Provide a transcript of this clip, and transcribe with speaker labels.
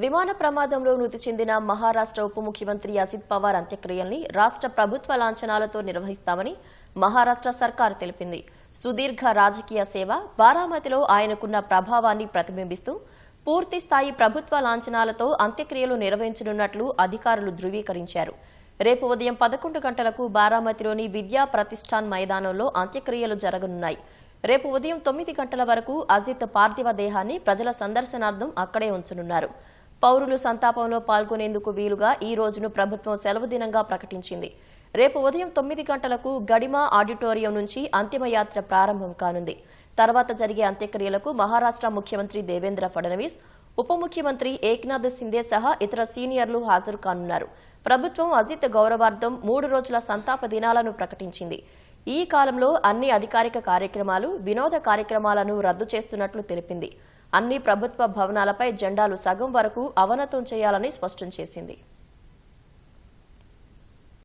Speaker 1: విమాన ప్రమాదంలో మృతి చెందిన మహారాష్ట్ర ఉప ముఖ్యమంత్రి అజిత్ పవార్ అంత్యక్రియల్ని రాష్ట్ర ప్రభుత్వ లాంఛనాలతో నిర్వహిస్తామని మహారాష్ట్ర సర్కారు తెలిపింది. సుదీర్ఘ రాజకీయ సేవ బారామతిలో ఆయనకున్న ప్రభావాన్ని ప్రతిబింబిస్తూ పూర్తి స్థాయి ప్రభుత్వ లాంఛనాలతో అంత్యక్రియలు నిర్వహించనున్నట్లు అధికారులు ధృవీకరించారు. రేపు ఉదయం పదకొండు గంటలకు బారామతిలోని విద్యా ప్రతిష్టాన్ మైదానంలో అంత్యక్రియలు జరగనున్నాయి. రేపు ఉదయం తొమ్మిది గంటల వరకు అజిత్ పార్థివ దేహాన్ని ప్రజల సందర్శనార్థం అక్కడే ఉంచనున్నారు. పౌరులు సంతాపంలో పాల్గొనేందుకు వీలుగా ఈ రోజును ప్రభుత్వం సెలవు దినంగా ప్రకటించింది. రేపు ఉదయం తొమ్మిది గంటలకు గడిమా ఆడిటోరియం నుంచి అంతిమయాత్ర ప్రారంభం కానుంది. తర్వాత జరిగే అంత్యక్రియలకు మహారాష్ట్ర ముఖ్యమంత్రి దేవేంద్ర ఫడ్నవీస్ ఉప ముఖ్యమంత్రి ఏక్నాథ్ సిందే సహా ఇతర సీనియర్లు హాజరు కానున్నారు. ప్రభుత్వం అజిత్ గౌరవార్థం మూడు రోజుల సంతాప దినాలను ప్రకటించింది. ఈ కాలంలో అన్ని అధికారిక కార్యక్రమాలు వినోద కార్యక్రమాలను రద్దు చేస్తున్నట్లు తెలిపింది. అన్ని ప్రభుత్వ భవనాలపై జెండాలు సగం వరకు అవనతం చేయాలని స్పష్టం చేసింది.